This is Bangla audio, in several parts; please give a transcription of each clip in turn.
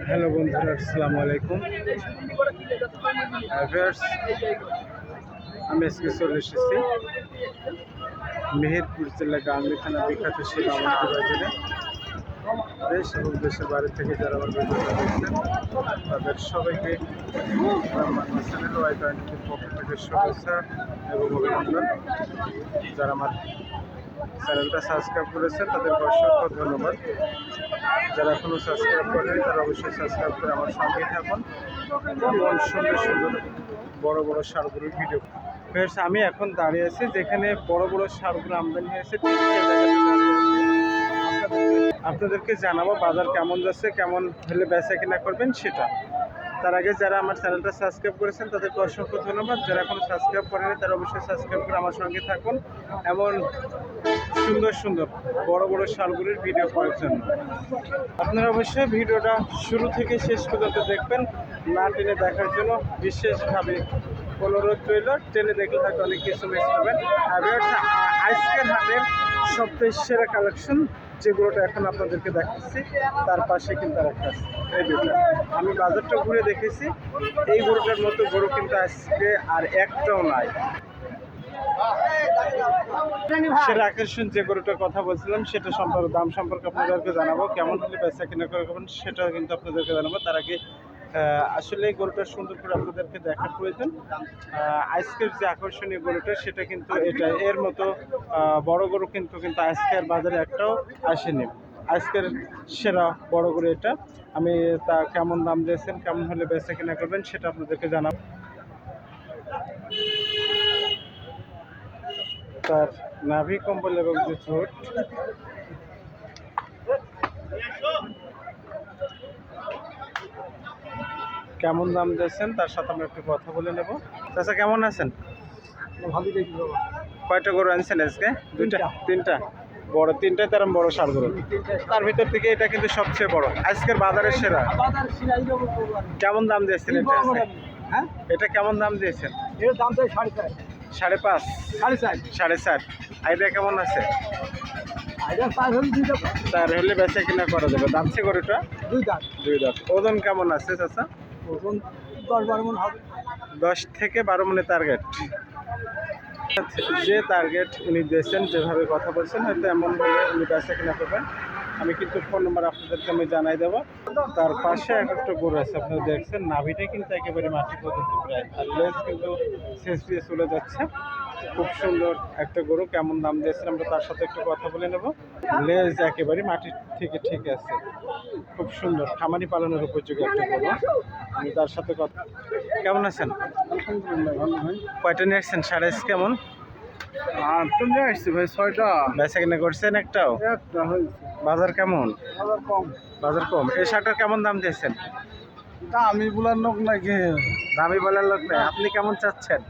হ্যালো বন্ধুরা, আসসালামু আলাইকুম। আমি আজকে চলে এসেছি মেহেরপুর জেলা গাঙ্গি থানা বিখ্যাত সেই বামনপুর বাজারে। দেশ এবং দেশের বাইরে থেকে যারা আমার ভিডিওটা দেখছেন, তাদের সবাইকে চ্যানেল পক্ষ থেকে শুভেচ্ছা এবং অভিনন্দন। যারা আমার চ্যানেলটা সাবস্ক্রাইব করেছেন তাদেরকে অসংখ্য ধন্যবাদ। যারা এখনও সাবস্ক্রাইব করেনি তারা অবশ্যই সাবস্ক্রাইব করে আমার সঙ্গেই থাকুন। এমন সুন্দর সুন্দর বড় বড় সারগুলোর ভিডিও বেশ আমি এখন দাঁড়িয়ে আছি যেখানে বড় বড় সারগুলো আমদানি হয়েছে আপনাদেরকে জানাব বাজার কেমন যাচ্ছে, কেমন হলে বেচা কিনা করবেন সেটা। তার আগে যারা আমার চ্যানেলটা সাবস্ক্রাইব করেছেন, তাদেরকে অসংখ্য ধন্যবাদ। যারা এখনও সাবস্ক্রাইব করেনি তারা অবশ্যই সাবস্ক্রাইব করে আমার সঙ্গে থাকুন এমন সুন্দর সুন্দর বড় বড় শালগুলির ভিডিও পাওয়ার জন্য। আপনারা অবশ্যই ভিডিওটা শুরু থেকে শেষ পর্যন্ত দেখবেন। না টেনে দেখার জন্য বিশেষভাবে অনুরোধ রইল, টেনে দেখলে হয়তো অনেক কিছু মিস করবেন। আর হাটের সবচেয়ে সেরা কালেকশন যেগুলোটা এখন আপনাদেরকে দেখাচ্ছি, তার পাশে কিন্তু আর একটা আছে। এই দুটা। আমি বাজারটা ঘুরে দেখেছি। এই গরুটার মতো গরু কিন্তু আজকে আর একটাও নাই। সেটা আকর্ষণ যে গরুটার কথা বলছিলাম, সেটা সম্পর্কে দাম সম্পর্কে আপনাদেরকে জানাব। কেমন হলে বেচা কিনা করে সেটা কিন্তু আপনাদেরকে জানাব। তার আগে আসলে গরুটা সুন্দর করে আপনাদেরকে দেখার প্রয়োজন। আজকের যে আকর্ষণীয় গরুটা, সেটা কিন্তু এটা এর মতো বড় গরু কিন্তু কিন্তু আজকের বাজারে একটাও আসেনি। আজকের সেরা বড় গরু এটা। আমি তা কেমন দাম দিয়েছেন, কেমন হলে বেচা কিনা করবেন, সেটা আপনাদেরকে জানাব। তার নাভি কম্বল এবং যে ছোট কেমন দাম দিয়েছেন তার সাথে আমরা একটু কথা বলে নেব। চাচা কেমন আছেন? কয়টা গরু আনছেন আজকে? দুইটা? তিনটা। বড় তিনটাই তার বড় সার গরু? তার ভিতর থেকে এটা কিন্তু সবচেয়ে বড়। আজকের বাজারের সেরা। কেমন দাম দিয়েছেন এটা? হ্যাঁ? এটা কেমন দাম দিয়েছেন? এর দাম তো সাড়ে চার। সাড়ে পাঁচ? সাড়ে চার। সাড়ে চার। আইডিয়া কেমন আছে? তার হলে বেচা কিনা করা যাবে। দামছে গরুটা? দুই দাম দুই দাঁত। ওজন কেমন আছে চাচা? ওজন দশ বারো মন হবে। দশ থেকে বারো মনে টার্গেট যে টার্গেট উনি দিয়েছেন, যেভাবে কথা বলছেন, হয়তো এমনভাবে উনি বেচা কিনা করবেন। আমি কিন্তু ফোন নাম্বার আপনাদেরকে আমি জানাই দেবো। তার পাশে এক একটা গরু আছে, আপনারা দেখছেন নাভিটা কিন্তু একেবারে মাটি পর্যন্ত প্রায়। আর লেজ কিন্তু শেষ দিয়ে চলে যাচ্ছে। খুব সুন্দর একটা গরু কেমন দাম দিয়েছেন আমরা তার সাথে একটু কথা বলে নেব। লেজ একেবারে মাটির থেকে ঠিক আছে। খুব সুন্দর খামারি পালনের উপযোগী একটা গরু। আমি তার সাথে কথা কেমন আছেন? কয়টা নিয়ে আসছেন? সাড়ে কেমন? আর তো নিয়ে আসছি ভাই ছয়টা। বেচা কিনা করছেন একটাও? একটা হয়েছে। বাজার কেমন? কম। বাজার কম। এই শার্টটার কেমন দাম দিয়েছেন? দামি গুলার লোক নাকি দামি বলার লোক নেই। আপনি কেমন চাচ্ছেন?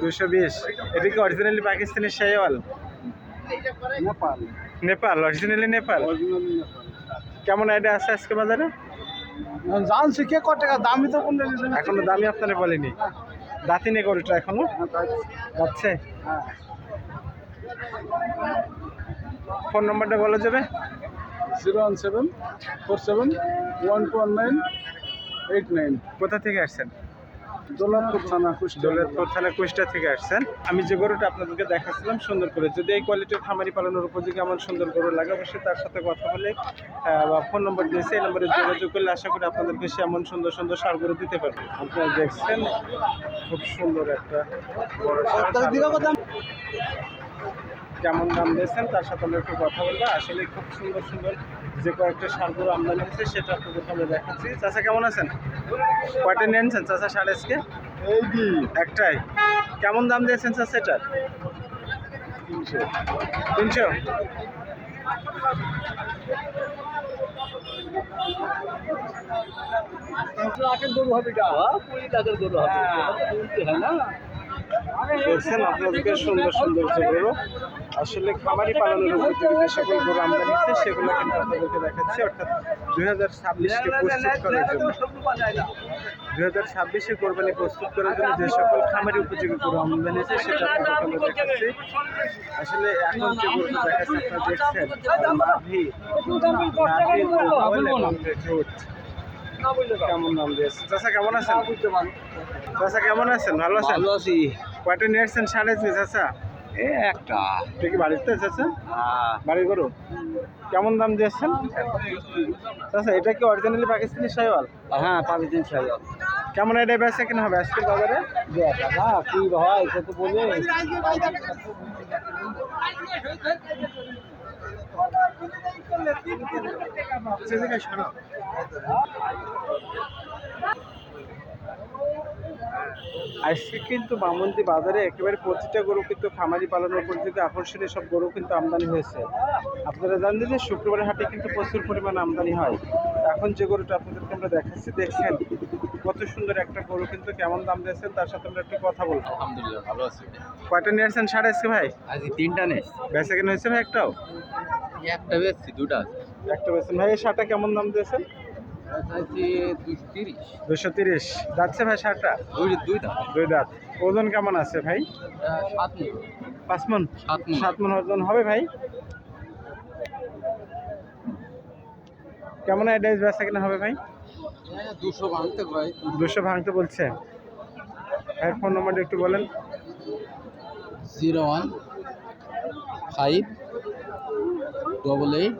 দুশো বিশ চাই এটা কি অরিজিনালি নেপাল। নেপাল অরিজিনালি নেপাল? কেমন আইডিয়া আছে আজকে বাজারে? জানছি কে ক টাকা দামি তো কোন এখনও দামি আপনারা বলেনি। দাঁতি নেই গরুটা এখনও? যাচ্ছে হ্যাঁ। ফোন নাম্বারটা বলা যাবে? Zero one seven four seven one two one nine eight nine. কোথা থেকে আসছেন? দোলাপুর থানা কুষ্টিয়া। দৌলতপুর থানা কুষ্টা থেকে আসছেন। আমি যে গরুটা আপনাদেরকে দেখাচ্ছিলাম সুন্দর করে। যদি এই কোয়ালিটির খামারি পালনের উপযোগী এমন সুন্দর গরু লাগে অবশ্যই তার সাথে কথা বলে বা ফোন নম্বর দিয়েছে এই নম্বরে যোগাযোগ করলে আশা করি আপনাদেরকে সে এমন সুন্দর সুন্দর সার গরু দিতে পারবে। আপনারা দেখছেন খুব সুন্দর একটা বড়। কেমন দাম দিয়েছেন তার সাথে আমরা একটু কথা বলব। আসলে খুব সুন্দর সুন্দর যে কয়েকটা সারগুলো আমদানি হয়েছে সেটা আপনাদেরকে আমরা দেখাচ্ছি। চাচা কেমন আছেন? কয়টা নিয়ে আনছেন চাচা সাড়ে আজকে? এই একটাই। কেমন দাম দিয়েছেন স্যার সেটার তিনশো। তিনশো? গরু হবে এটা কুড়ি লাখের গরু হবে। না। দেখছেন আপনাদেরকে সুন্দর সুন্দর যে গরু আসলে খামারি পালনের উপযোগী যে সকল গরু আমদানি হচ্ছে সেগুলো কিন্তু আপনাদেরকে দেখাচ্ছি। অর্থাৎ দুই হাজার ছাব্বিশকে প্রস্তুত করার জন্য দুই হাজার ছাব্বিশে কোরবানি প্রস্তুত করার জন্য যে সকল খামারি উপযোগী গরু আমদানি হচ্ছে সেটা আপনাদেরকে আমরা দেখাচ্ছি। আসলে এখন যে গরুটা দেখাচ্ছে আপনারা দেখছেন। কেমন নাম দিয়েছে? চাষা কেমন আছেন? চাষা কেমন আছেন? ভালো আছেন? ভালো আছি। কয়টা নিয়ে আসছেন? সাড়ে চাষা এ একটা। এটা কি বাড়িতে চাষা হ্যাঁ। বাড়ির গরু? কেমন দাম দিয়েছেন চাষা এটা কি অরিজিনালি পাকিস্তানি সাইওয়াল হ্যাঁ দিন ছাড়া কেমন এটা বেচা কিনা হবে আজকের বাজারে? না কি হয় এটা তো বলে। আজকে কিন্তু বামন্দি বাজারে একেবারে প্রতিটা গরু কিন্তু খামারি পালনের উপযোগী আকর্ষণীয় সব গরু কিন্তু আমদানি হয়েছে। আপনারা জানেন যে শুক্রবার হাটে কিন্তু প্রচুর পরিমাণ আমদানি হয়। এখন যে গরুটা আপনাদেরকে আমরা দেখাচ্ছি দেখছেন কত সুন্দর একটা গরু কিন্তু কেমন দাম দিয়েছেন তার সাথে আমরা একটু কথা বলব। আলহামদুলিল্লাহ ভালো আছি। কয়টা নিয়ে আসছেন সাড়ে আজকে ভাই? তিনটা নেই বেচা কেনা হয়েছে ভাই একটাও? একটা বেশি দুটা একটা বেচছেন। ভাই এই শার্টটা কেমন দাম দিয়েছেন? দুশো তিরিশ। যাচ্ছে ভাই শার্টটা দুই দুইটা দুই দাঁত। ওজন কেমন আছে ভাই? পাঁচ মন? সাত মন। ওজন হবে ভাই? কেমন অ্যাড্রেস বেচা কিনা হবে ভাই? দুশো ভাঙতে ভাই দুশো ভাঙতে বলছে। ভাই ফোন নম্বরটা একটু বলেন। Zero one five double eight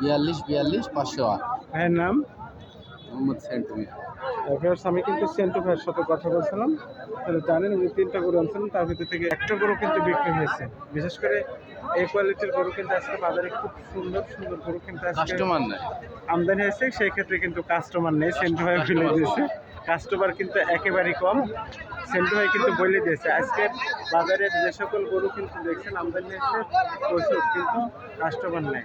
বিয়াল্লিশ বিয়াল্লিশ পাঁচশো আট। ভাইয়ের নাম? মোহাম্মদ সেন্টুমি ভিউয়ার্স আমি কিন্তু সেন্টু ভাইয়ের সাথে কথা বলছিলাম। তাহলে জানেন উনি তিনটা গরু আনছিলেন তার ভিতর থেকে একটা গরু কিন্তু বিক্রি হয়েছে। বিশেষ করে এই কোয়ালিটির গরু কিন্তু আজকে বাজারে খুব সুন্দর সুন্দর গরু কিন্তু কাস্টমার নেই। আমদানি হয়েছে সেই ক্ষেত্রে কিন্তু কাস্টমার নেই সেন্টু ভাই ফেলে দিয়েছে। কাস্টমার কিন্তু একেবারেই কম। সেন্টু ভাই কিন্তু বলে দিয়েছে আজকে বাজারের যে সকল গরু কিন্তু দেখছেন আমদানি হয়েছে প্রচুর কিন্তু কাস্টমার নেই।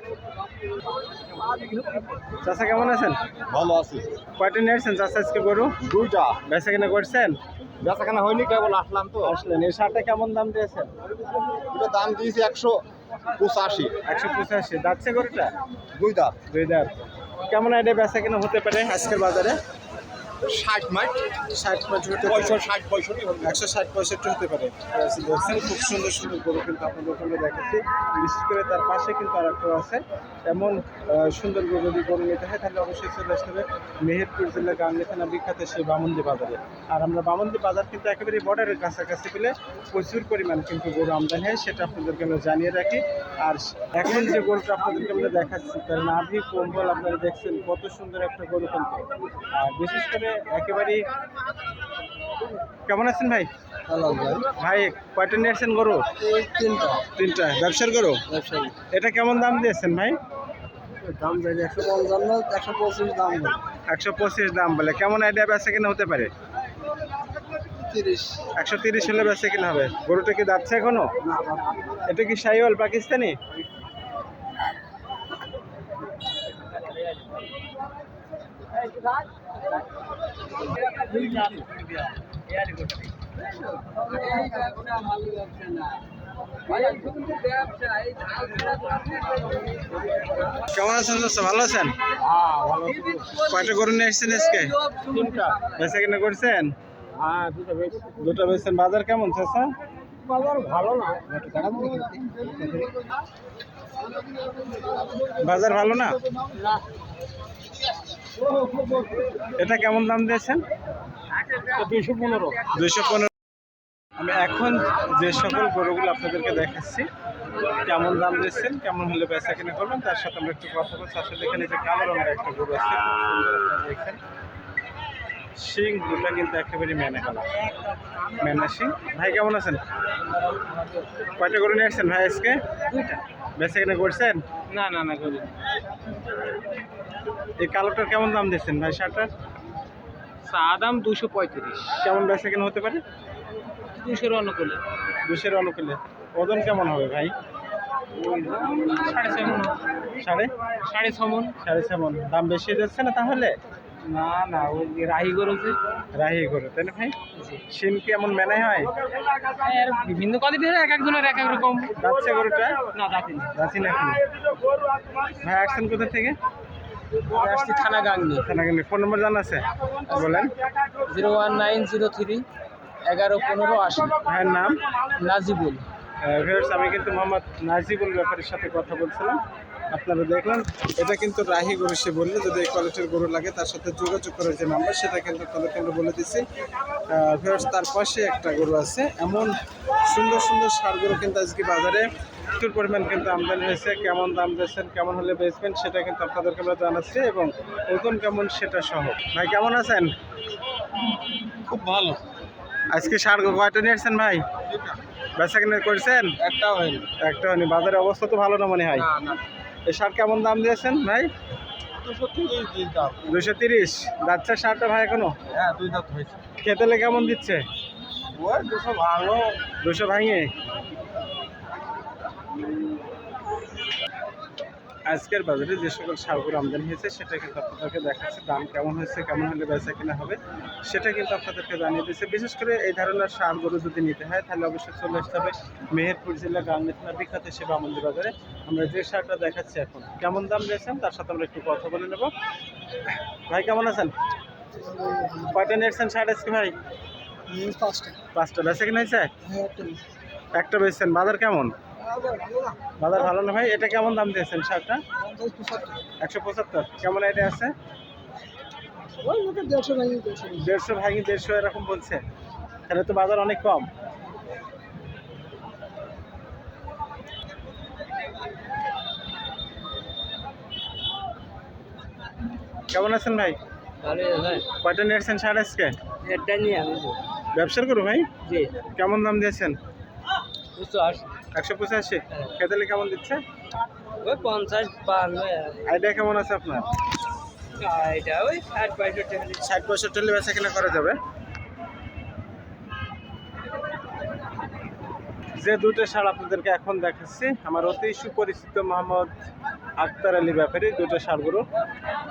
চাষা কেমন আছেন? ভালো আছি। কয়টা নিয়ে আসছেন চাষা আজকে গরু? দুইটা। বেচা কিনা করছেন? বেচাকেনা হয়নি কেবল আসলাম তো। আসলেন এই শার্টটা কেমন দাম দিয়েছেন? এটা দাম দিয়েছি একশো পঁচাশি। একশো পঁচাশি। যাচ্ছে গরুটা? দুই দাম দুই দাঁত কেমন আইডিয়া বেচা কেনা হতে পারে? আজকের বাজারে ষাট মাইট ষাট পঁয়ষট্টি হতে। পয়সা ষাট পঁয়ষট্টি একশো ষাট পঁয়ষট্টি হতে পারে। খুব সুন্দর সুন্দর গরু কিন্তু আপনাদের ওখানে দেখাচ্ছি। বিশেষ করে তার পাশে কিন্তু আর একটা আছে। এমন সুন্দর গরু যদি গরু নিতে হয় তাহলে অবশ্যই চলে আসতে হবে মেহেরপুর জেলার গাঙ্গে থানা বিখ্যাত সেই বামন্দি বাজারে। আর আমরা বামন্দি বাজার কিন্তু একেবারে বর্ডারের কাছাকাছি পেলে প্রচুর পরিমাণ কিন্তু গরু আমদানি হয় সেটা আপনাদেরকে আমরা জানিয়ে রাখি। আর এখন যে গরুটা আপনাদেরকে আমরা দেখাচ্ছি তার নাভি কম্বল আপনারা দেখছেন কত সুন্দর একটা গরু কিন্তু। আর বিশেষ করে একেবারেই কেমন আছেন ভাই? ভাই কয়টা নিয়ে আসছেন গরু? তিনটা। তিনটা। ব্যবসার গরু? এটা কেমন দাম দিয়েছেন ভাই? দাম একশো পঞ্চান্ন একশো পঁচিশ দাম একশো পঁচিশ দাম বলে। কেমন আইডিয়া বেচা কিনা হতে পারে? একশো তিরিশ হলে বেচা কিনা হবে। গরুটা কি যাচ্ছে এখনও? এটা কি সাইওয়াল পাকিস্তানি? কেমন আছেন ভালো আছেন? কয়টা গরু নিয়ে এসছেন আজকে? বেচা কিনা করছেন? হ্যাঁ দুটো বেচছেন। বাজার কেমন চাষা বাজার ভালো না। বাজার ভালো না। এটা কেমন দাম দিয়েছেন? দুইশো পনেরো। দুইশো পনেরো। আমি এখন যে সকল গরুগুলো আপনাদেরকে দেখাচ্ছি কেমন দাম দিচ্ছেন কেমন হলে বেচা কিনে করবেন তার সাথে আমরা একটু কথা বলছি। আসলে এখানে যে কালো রঙের একটা গরু আছে দেখছেন শিং দুটা কিন্তু একেবারে মেনে গেল মেনা শিং। ভাই কেমন আছেন? কয়টা গরু নিয়ে আসছেন ভাই আজকে? বেচা কিনা করছেন? না না না করি এই কালোটার কেমন দাম দিচ্ছেন ভাই শার্টটার চা দাম দুশো পঁয়ত্রিশ। কেমন বেচা কিনা হতে পারে? দুশোর অনুকূলে। দুশের অনুকূলে। ওজন কেমন হবে ভাই? সাড়ে? সাড়ে সাড়ে সাড়ে ছমন দাম বেশি যাচ্ছে না তাহলে? না না ওই যে রাহি গরুছে রাহি গরু তাই না ভাই? সিন কি এমন মেনে হয়? এর বিভিন্ন কোয়ালিটির এক একজনের এক এক রকম। যাচ্ছে গরুটা? না না যাচ্ছি না ভাই আসছেন কোথা থেকে? আসছি থানা গাংনি থানাগানি। ফোন নম্বর জানা আছে? বলেন। Zero one nine zero three এগারো পনেরো আশি। ভাইয়ের নাম? নাজিবুল। ভিউয়ার্স আমি কিন্তু মোহাম্মদ নাজিবুল ব্যাপারের সাথে কথা বলছিলাম। আপনারা দেখলেন এটা কিন্তু রাহি গরু সে বলল যদি এই কোয়ালিটির গরু লাগে তার সাথে যোগাযোগ করার যে নাম্বার সেটা কিন্তু আমরা বলে দিচ্ছি। তার পাশে একটা গরু আছে। এমন সুন্দর সুন্দর সার গরু কিন্তু আজকে বাজারে। প্রচুর পরিমাণ কিন্তু আমদানি হয়েছে। কেমন দাম দিয়েছেন কেমন হলে বেচবেন সেটা কিন্তু আপনাদেরকে আমরা জানাচ্ছি এবং ওজন কেমন সেটা সহ। ভাই কেমন আছেন? খুব ভালো। আজকে সার গরু কয়টা নিয়ে আসছেন ভাই? বেচা কিনে করছেন? একটাও হয়নি। একটা হয়নি। বাজারের অবস্থা তো ভালো না মনে হয়? এই সার কেমন দাম দিয়েছেন ভাই? দুশো তিরিশ। যাচ্ছে সারটা ভাই এখনও? হ্যাঁ দুই দাঁত হয়েছে খেতেলে কেমন দিচ্ছে? ওই দুশো ভালো দুশো ভাঙে। আজকের বাজারে যে সকল সারগুলো আমদানি হয়েছে সেটা কিন্তু আপনাদেরকে দেখাচ্ছে দাম কেমন হয়েছে কেমন হলে বেচা কিনা হবে সেটা কিন্তু আপনাদেরকে জানিয়ে দিচ্ছে বিশেষ করে এই ধরনের সারগুলো যদি নিতে হয় তাহলে অবশ্যই চলে আসতে হবে মেহেরপুর জেলা গাঙ্গি থানা বিখ্যাত সেবা মন্দির বাজারে। আমরা যে সারটা দেখাচ্ছি এখন কেমন দাম দিয়েছেন তার সাথে আমরা একটু কথা বলে নেব। ভাই কেমন আছেন? কয়টা নিয়েছেন সার আজকে ভাই? পাঁচটা। পাঁচটা। বেচা কিনা হয়েছে? হ্যাঁ একটা। একটা বেচছেন। বাজার কেমন? বাজার ভালো না ভাই? এটা কেমন দাম দিয়েছেন শার্টটা একশো পঁচাত্তর। কেমন এটা আছে? দেড়শো ভেঙে দেড়শো এরকম বলছে। তাহলে তো বাজার অনেক কম। কেমন আছেন ভাই? কয়টা নিয়েছেন সার আজকে? ব্যবসার করো ভাই? জি। কেমন দাম দিয়েছেন? দুশো আশি। একশো পঁচাশি। খেতেলে কেমন দিচ্ছে? ওই পঞ্চাশ বান্ন আইডিয়া কেমন আছে আপনার? আইডিয়া ওই ষাট পঁয়ষট্টি ষাট পঁয়ষট্টি বেচা কেনা করা যাবে। যে দুটো সার আপনাদেরকে এখন দেখাচ্ছি, আমার অতি সুপরিচিত মোহাম্মদ আক্তার আলী ব্যাপারী দুটো সারগুলো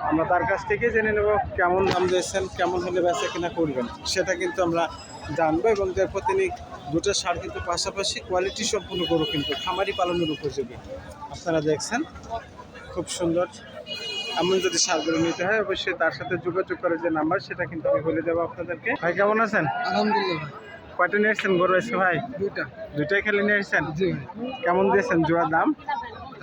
আমরা তার কাছ থেকে জেনে নেব কেমন দাম দিয়েছেন, কেমন হলে বেচা কিনা করবেন। সেটা কিন্তু আমরা জানব এবং দেখব তিনি দুটো সার কিন্তু পাশাপাশি কোয়ালিটি সম্পূর্ণ গরু কিন্তু খামারি পালনের উপযোগী। আপনারা দেখছেন, খুব সুন্দর। এমন যদি সারগুলো নিতে হয়, অবশ্যই তার সাথে যোগাযোগ করার যে নাম্বার, সেটা কিন্তু আমি বলে দেবো আপনাদেরকে। ভাই, কেমন আছেন? আলহামদুলিল্লাহ কয়টা নিয়ে এসছেন গরু এসছে ভাই? দুইটা। দুটাই খেলে নিয়ে এসছেন? জি কেমন দিয়েছেন জোয়ার দাম?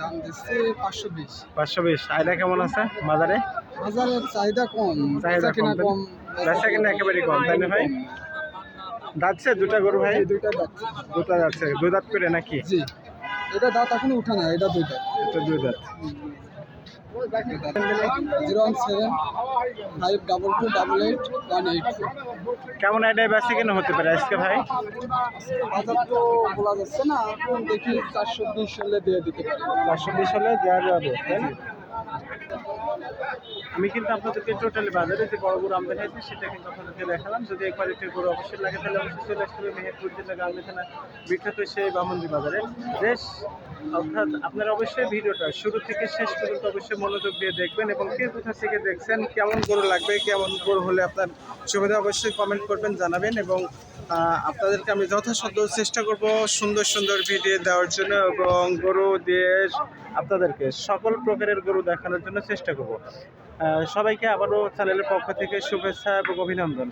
দাম দিচ্ছে পাঁচশো বিশ। পাঁচশো বিশ। আয়টা কেমন আছে বাজারে? বাজারের চাহিদা কম চাহিদা কিনা কম, বেচা কিনা একেবারেই কম, তাই না ভাই? যাচ্ছে দুটা গরু ভাই? দুইটা যাচ্ছে দুটা যাচ্ছে দুই দাঁত করে নাকি? জি। এটা দাঁত এখনও উঠে না এটা দুইটা এটা দুই দাঁত। Zero seven five double two double eight one eight কেমন আইডিয়া বেচা কেন হতে পারে আজকে ভাই বাজার তো বলা যাচ্ছে না এখন দেখি চারশো বিশ হলে দিয়ে দিতে পারি চারশো বিশ হলে দেওয়া যাবে তাই না? আমি কিন্তু আপনাদেরকে টোটালি বাজারে যে বড় গরু আমদানি হয়েছে সেটা কিন্তু আপনাদেরকে দেখালাম। যদি এই কোয়ালিটির গরু অবশ্যই লাগে, তাহলে অবশ্যই চলে আসতে হবে মেহেরপুর জেলা গাঙ্গি থানা বিখ্যাত সেই বামন্দি বাজারে। বেশ, অর্থাৎ আপনারা অবশ্যই ভিডিওটা শুরু থেকে শেষ পর্যন্ত অবশ্যই মনোযোগ দিয়ে দেখবেন এবং কে কোথা থেকে দেখছেন, কেমন গরু লাগবে, কেমন গরু হলে আপনার সুবিধা, অবশ্যই কমেন্ট করবেন, জানাবেন এবং আপনাদেরকে আমি যথাসাধ্য চেষ্টা করব সুন্দর সুন্দর ভিডিও দেওয়ার জন্য এবং গরু দিয়ে আপনাদেরকে সকল প্রকারের গরু দেখানোর জন্য চেষ্টা করব। সবাইকে আবারও চ্যানেলের পক্ষ থেকে শুভেচ্ছা এবং অভিনন্দন।